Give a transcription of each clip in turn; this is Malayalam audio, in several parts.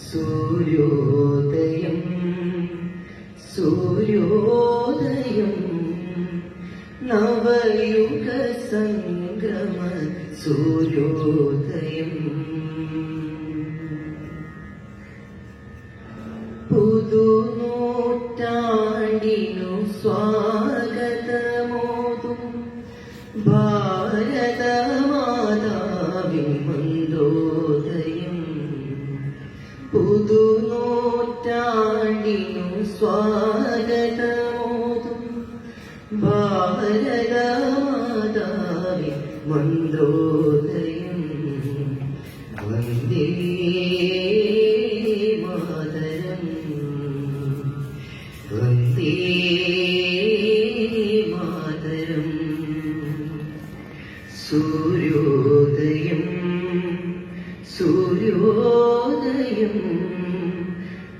സൂര്യോദയം സൂര്യോദയം നവയുഗ സംഗമ സൂര്യോദയം. പുതുനൂറ്റാണ്ടിനു പുതുനൂറ്റാണ്ടിനു സ്വാഗതമോതും ഭാരതമാതാവിൻ മന്ത്രോദയം വന്ദേ മാതരം. വന്ദേ മാതരം. സൂര്യോദയം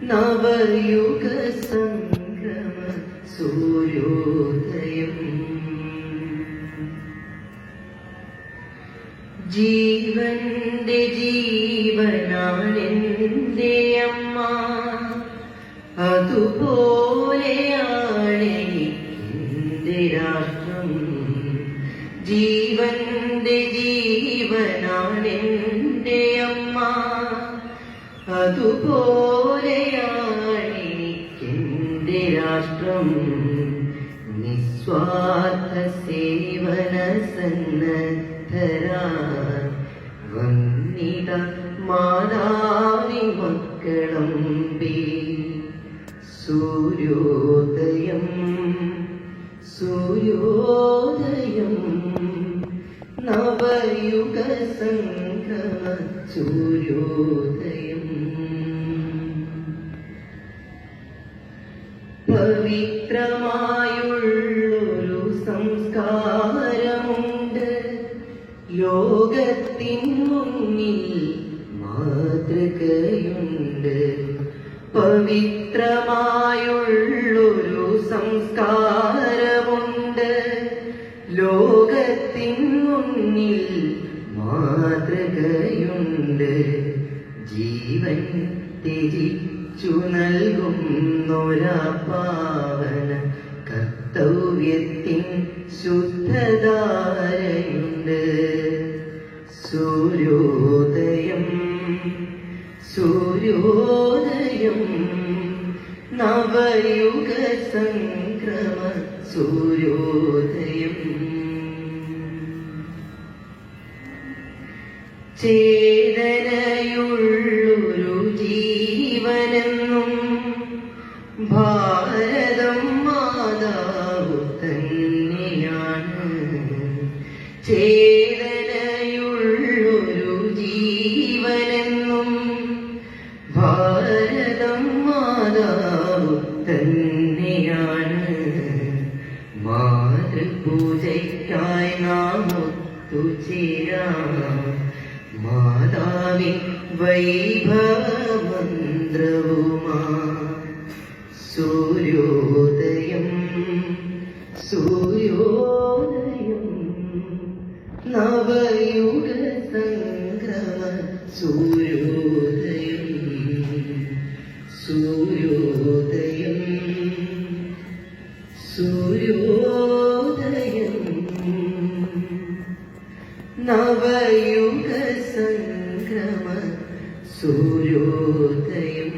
നവയുഗ സംഗമ സൂര്യോദയം. ജീവന്റെ ജീവനാണെന്റെ അമ്മ അതുപോലെയാണ് എന്റെ രാഷ്ട്രം. ജീവന്റെ ജീവനാണെന്റെ അമ്മ അതുപോലെയാണ് രാഷ്ട്രം നിസ്വാർത്ഥ സേവന സന്നദ്ധരാ വന്നിട മാതാവി മക്കളമ്പി സൂര്യോദയം സൂര്യോദയം നവയുഗ സംഘ സൂര്യോദയം. പവിത്രമായുള്ളൊരു സംസ്കാരമുണ്ട്. ലോകത്തിൻ മുന്നിൽ മാതൃകയുണ്ട്. പവിത്രമായുള്ളൊരു സംസ്കാരമുണ്ട്. ലോകത്തിൻ മുന്നിൽ മാതൃകയുണ്ട്. ജീവൻ തിരിച്ചു നൽകുന്നൊരാ പാവന കർത്തവ്യത്തിൻ ശുദ്ധധാരയുണ്ട്. സൂര്യോദയം സൂര്യോദയം നവയുഗ സംക്രമ സൂര്യോദയം. ചേതനയുള്ളൊരു ജീവനെന്നും ഭാരതം മാതാവു തന്നെയാണ്. ചേതനയുള്ളൊരു ജീവനെന്നും ഭാരതം മാതാവു തന്നെയാണ്. മാതൃപൂജയ്ക്കായി നാം ഒത്തുചേരാം. മാതാവിൻ വൈഭവമന്ത്രവുമാ. സൂര്യോദയം സൂര്യോദയം നവയുഗ സൂര്യോദയം സൂര്യോദയം. സൂര്യോദയം നവയുഗ സംക്രമ സൂര്യോദയം.